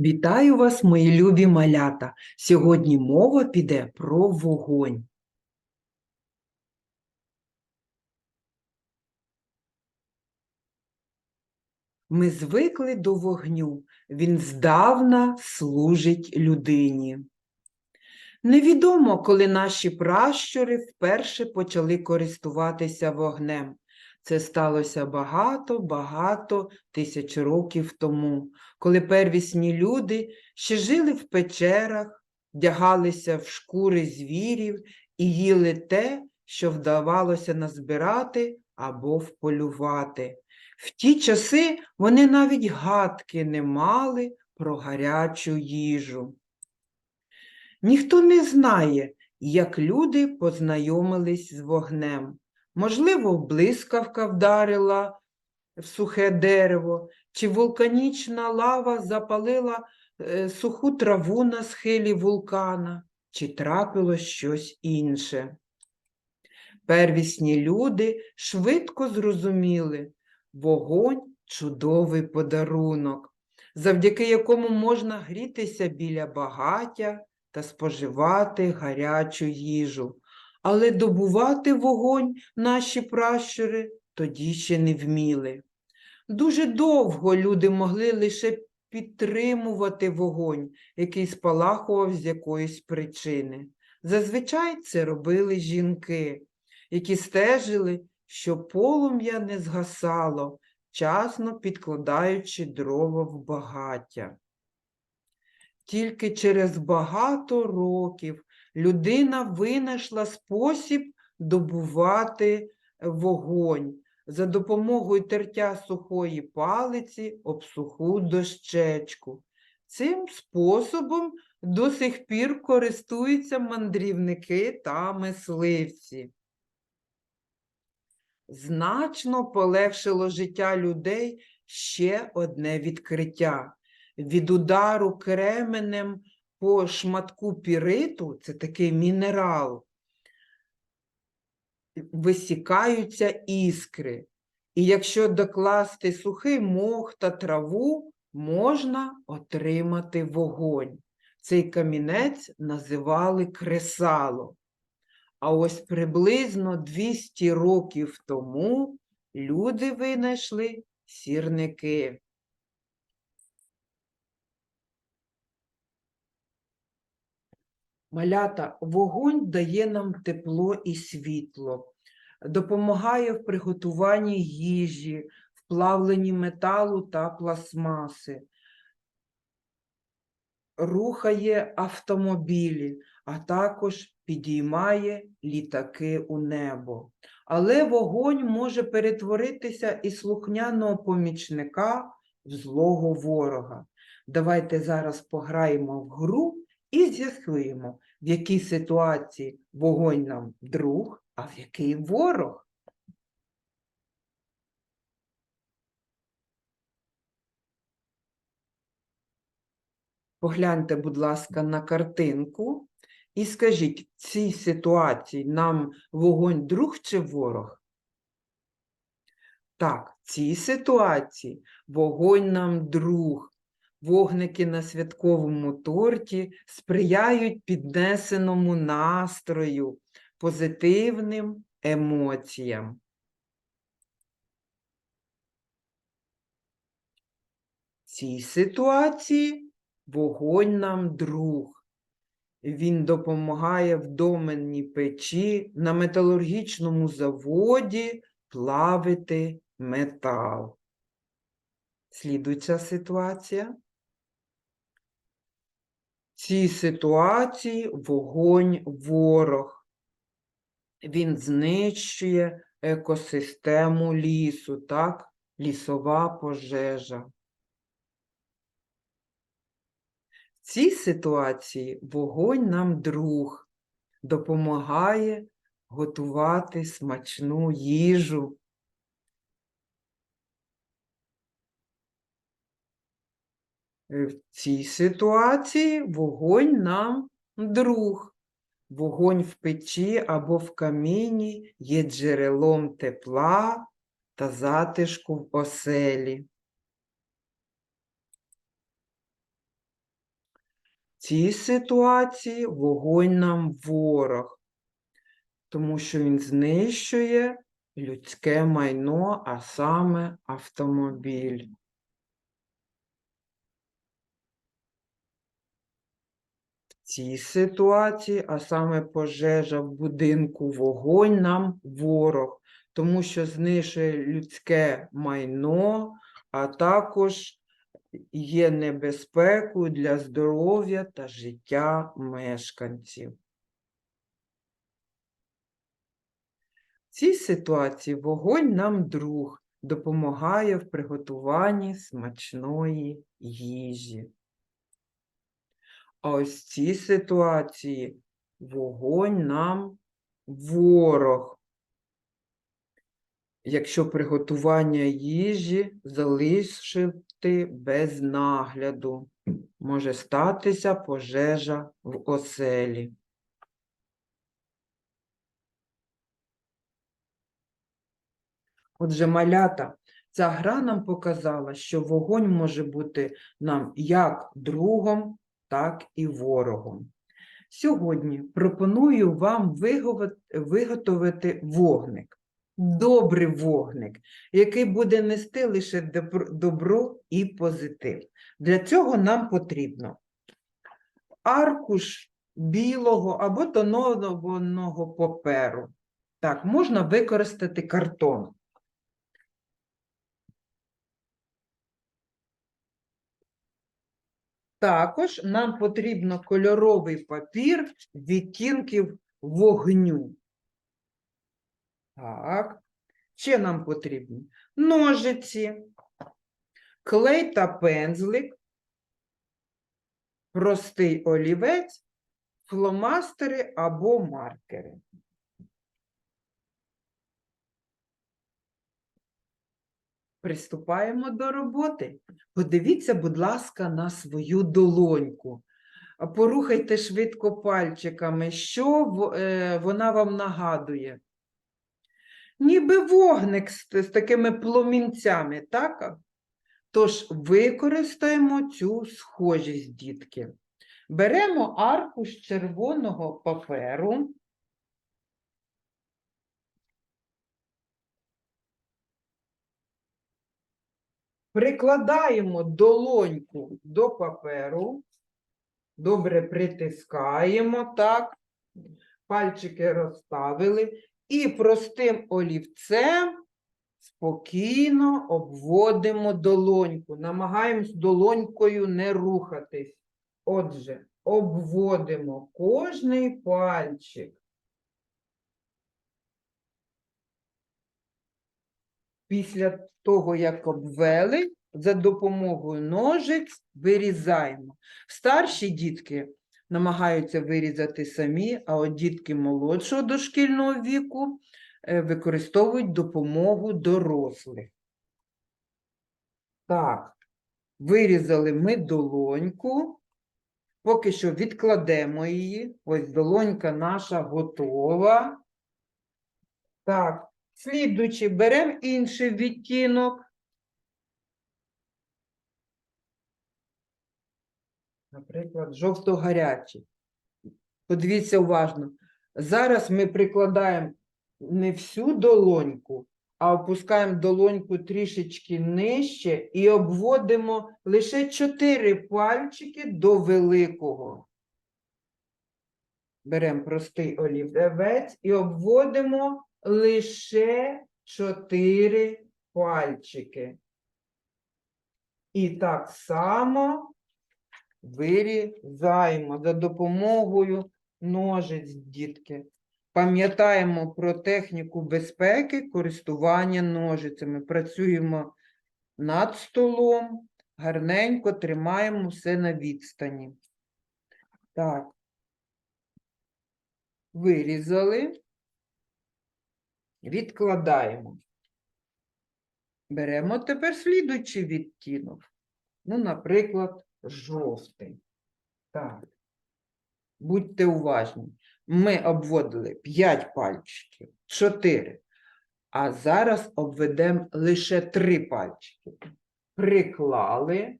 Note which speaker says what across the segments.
Speaker 1: Вітаю вас, мої любі малята! Сьогодні мова піде про вогонь. Ми звикли до вогню, він здавна служить людині. Невідомо, коли наші пращури вперше почали користуватися вогнем. Це сталося багато-багато тисяч років тому, коли первісні люди ще жили в печерах, вдягалися в шкури звірів і їли те, що вдавалося назбирати або вполювати. В ті часи вони навіть гадки не мали про гарячу їжу. Ніхто не знає, як люди познайомились з вогнем. Можливо, блискавка вдарила в сухе дерево, чи вулканічна лава запалила е, суху траву на схилі вулкана, чи трапилось щось інше. Первісні люди швидко зрозуміли, вогонь чудовий подарунок, завдяки якому можна грітися біля багаття та споживати гарячу їжу. Але добувати вогонь наші пращури тоді ще не вміли. Дуже довго люди могли лише підтримувати вогонь, який спалахував з якоїсь причини. Зазвичай це робили жінки, які стежили, що полум'я не згасало, часно підкладаючи дрова в багаття. Тільки через багато років людина винайшла спосіб добувати вогонь за допомогою тертя сухої палиці об суху дощечку. Цим способом до сих пір користуються мандрівники та мисливці. Значно полегшило життя людей ще одне відкриття. Від удару кременем по шматку піриту, це такий мінерал, висікаються іскри. І якщо докласти сухий мох та траву, можна отримати вогонь. Цей камінець називали кресало. А ось приблизно 200 років тому люди винайшли сірники. Малята, вогонь дає нам тепло і світло, допомагає в приготуванні їжі, в плавленні металу та пластмаси, рухає автомобілі, а також підіймає літаки у небо. Але вогонь може перетворитися із слухняного помічника в злого ворога. Давайте зараз пограємо в гру і з'ясуємо, в якій ситуації вогонь нам друг, а в який ворог. Погляньте, будь ласка, на картинку і скажіть, в цій ситуації нам вогонь друг чи ворог? Так, в цій ситуації вогонь нам друг. Вогники на святковому торті сприяють піднесеному настрою, позитивним емоціям. В цій ситуації вогонь нам друг. Він допомагає в доменній печі на металургічному заводі плавити метал. Слідуюча ситуація. Цій ситуації вогонь ворог. Він знищує екосистему лісу, так? Лісова пожежа. В цій ситуації вогонь нам друг допомагає готувати смачну їжу. В цій ситуації вогонь нам друг. Вогонь в печі або в каміні є джерелом тепла та затишку в оселі. В цій ситуації вогонь нам ворог, тому що він знищує людське майно, а саме автомобіль. Цій ситуації, а саме пожежа в будинку, вогонь нам ворог, тому що знищує людське майно, а також є небезпекою для здоров'я та життя мешканців. В цій ситуації вогонь нам друг допомагає в приготуванні смачної їжі. А ось в цій ситуації вогонь нам ворог. Якщо приготування їжі залишити без нагляду, може статися пожежа в оселі. Отже, малята, ця гра нам показала, що вогонь може бути нам як другом, так і ворогом. Сьогодні пропоную вам виготовити вогник, добрий вогник, який буде нести лише добро- і позитив. Для цього нам потрібно аркуш білого або тонованого паперу. Так, можна використати картон. Також нам потрібно кольоровий папір відтінків вогню. Так. Ще нам потрібні ножиці, клей та пензлик, простий олівець, фломастери або маркери. Приступаємо до роботи. Подивіться, будь ласка, на свою долоньку. Порухайте швидко пальчиками, що е, вона вам нагадує. Ніби вогник з, з такими пломінцями, так? Тож використаємо цю схожість, дітки. Беремо аркуш червоного паперу. Прикладаємо долоньку до паперу, добре притискаємо, так, пальчики розставили і простим олівцем спокійно обводимо долоньку. Намагаємось долонькою не рухатись. Отже, обводимо кожний пальчик. Після того, як обвели, за допомогою ножиць вирізаємо. Старші дітки намагаються вирізати самі, а от дітки молодшого дошкільного віку е, використовують допомогу дорослих. Так, вирізали ми долоньку. Поки що відкладемо її. Ось долонька наша готова. Так, слідуючи, беремо інший відтінок. Наприклад, жовто-гарячий. Подивіться уважно. Зараз ми прикладаємо не всю долоньку, а опускаємо долоньку трішечки нижче і обводимо лише чотири пальчики до великого. Беремо простий олівець і обводимо лише чотири пальчики. І так само вирізаємо за допомогою ножиць, дітки. Пам'ятаємо про техніку безпеки користування ножицями. Працюємо над столом, гарненько тримаємо все на відстані. Так. Вирізали. Відкладаємо. Беремо тепер слідуючий відтінок. Ну, наприклад, жовтий. Так. Будьте уважні. Ми обводили 5 пальчиків, 4. А зараз обведемо лише 3 пальчики. Приклали.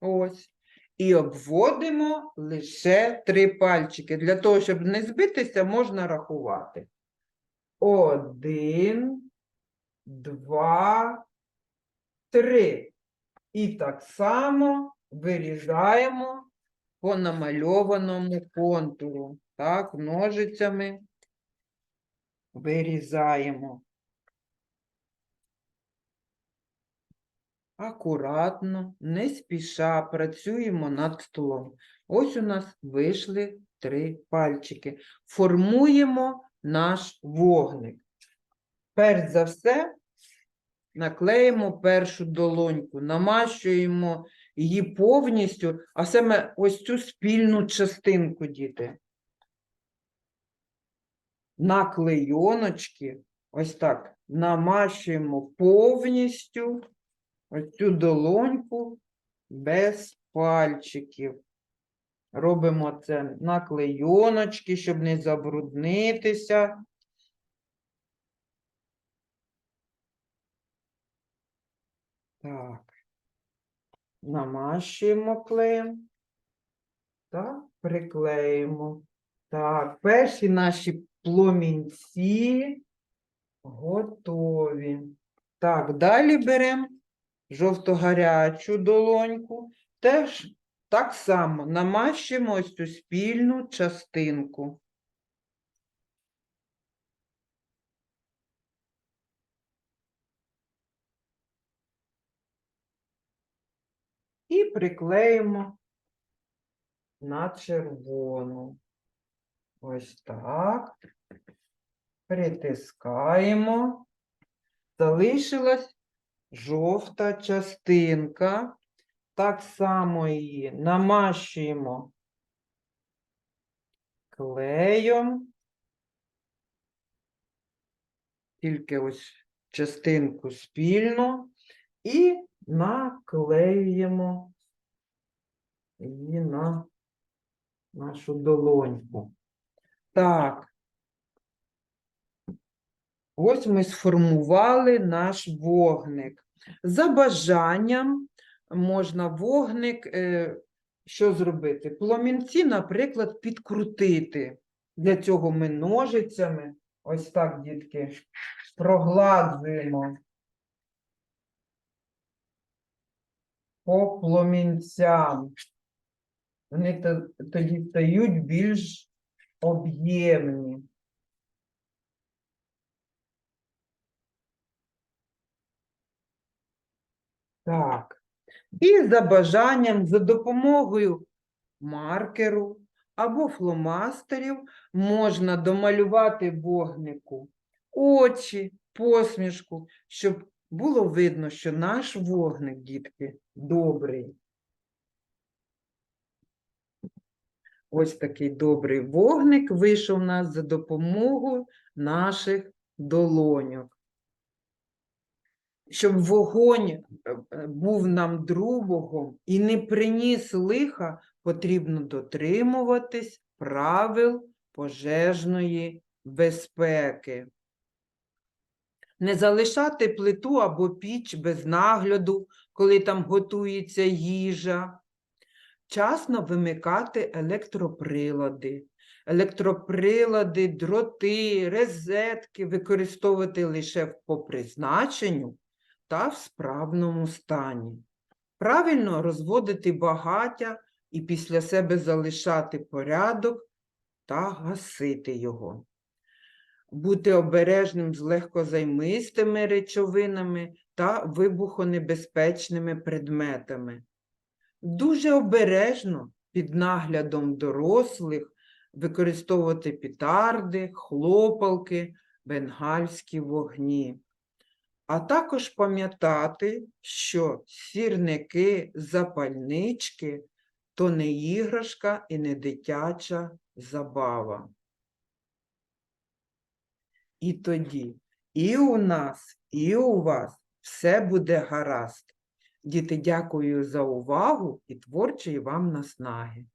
Speaker 1: Ось. І обводимо лише три пальчики. Для того, щоб не збитися, можна рахувати. Один, два, три. І так само вирізаємо по намальованому контуру. Так, ножицями вирізаємо. Акуратно, не спіша працюємо над столом. Ось у нас вийшли три пальчики. Формуємо наш вогник. Перш за все, наклеїмо першу долоньку, намащуємо її повністю, а саме ось цю спільну частинку, діти. На клейоночки, ось так, намащуємо повністю ось цю долоньку без пальчиків. Робимо це на клейоночки, щоб не забруднитися. Так. Намащуємо клеєм. Так, приклеїмо. Так, перші наші пломінці готові. Так, далі беремо жовто-гарячу долоньку. Теж так само намащуємо ось цю спільну частинку. І приклеїмо на червону. Ось так. Притискаємо. Залишилась жовта частинка. Так само її намащуємо клеєм. Тільки ось частинку спільно і наклеюємо її на нашу долоньку. Так. Ось ми сформували наш вогник. За бажанням можна вогник, е, що зробити? Пломінці, наприклад, підкрутити. Для цього ми ножицями, ось так, дітки, прогладжуємо по пломінцям. Вони тоді стають більш об'ємні. Так. І за бажанням, за допомогою маркеру або фломастерів можна домалювати вогнику очі, посмішку, щоб було видно, що наш вогник, дітки, добрий. Ось такий добрий вогник вийшов у нас за допомогою наших долоньок. Щоб вогонь е, був нам другом і не приніс лиха, потрібно дотримуватись правил пожежної безпеки. Не залишати плиту або піч без нагляду, коли там готується їжа. Вчасно вимикати електроприлади. Електроприлади, дроти, розетки використовувати лише по призначенню та в справному стані. Правильно розводити багаття і після себе залишати порядок та гасити його. Бути обережним з легкозаймистими речовинами та вибухонебезпечними предметами. Дуже обережно під наглядом дорослих використовувати пітарди, хлопалки, бенгальські вогні. А також пам'ятати, що сірники, запальнички то не іграшка і не дитяча забава. І тоді і у нас, і у вас все буде гаразд. Діти, дякую за увагу і творчої вам наснаги.